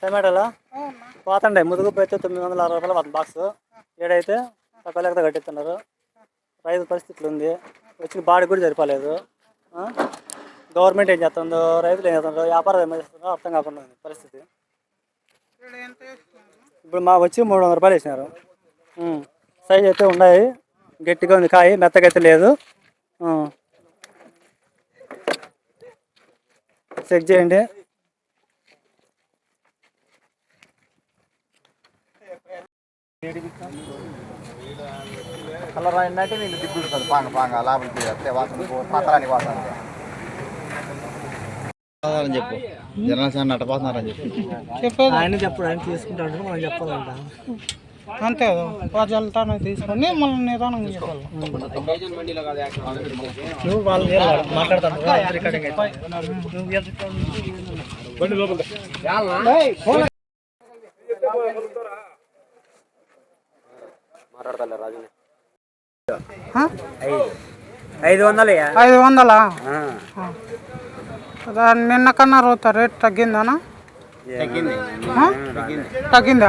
టమాటాలా? పోతండే ముదుగు అయితే తొమ్మిది వందల అరవై రూపాయలు పడుతుంది బాక్స్. ఏడైతే తక్కువ లెక్క కట్టిస్తున్నారు. రైతు పరిస్థితులు ఉంది. వచ్చిన బాడీ కూడా సరిపోలేదు? గవర్నమెంట్ ఏం చేస్తుందో రైతులు ఏం చేస్తుందో వ్యాపారం ఏం చేస్తుందో అర్థం కాకుండా ఉంది పరిస్థితి. ఇప్పుడు మా వచ్చి మూడు వందల రూపాయలు వేసినారు. సైజ్ అయితే ఉన్నాయి. గట్టిగా ఉంది కాయ మెత్తగా అయితే లేదు. చెక్ చేయండి. కలర్ ఏంటంటే నీళ్ళు దిగ్గుతుంది పాంగ పాంగ లోపలికి వస్తే వాసన పో- పత్రానికి వాసన అని చెప్పు. జనాలు నట్టపోతున్నారని చెప్పు. ఆయన చెప్పడు ఆయన తీసుకుంటాడు మనం చెప్పాలంట. అంతే కదా. ప్రజలతో తీసుకొని మళ్ళీ నిదానంగా చెప్పాలి. నువ్వు వాళ్ళు మాట్లాడతాను. రికార్డింగ్ అయితే నువ్వు ఐదు వందలు. ఐదు వందలా? నిన్న కన్నా రోత రేట్ తగ్గిందానా? తగ్గింది.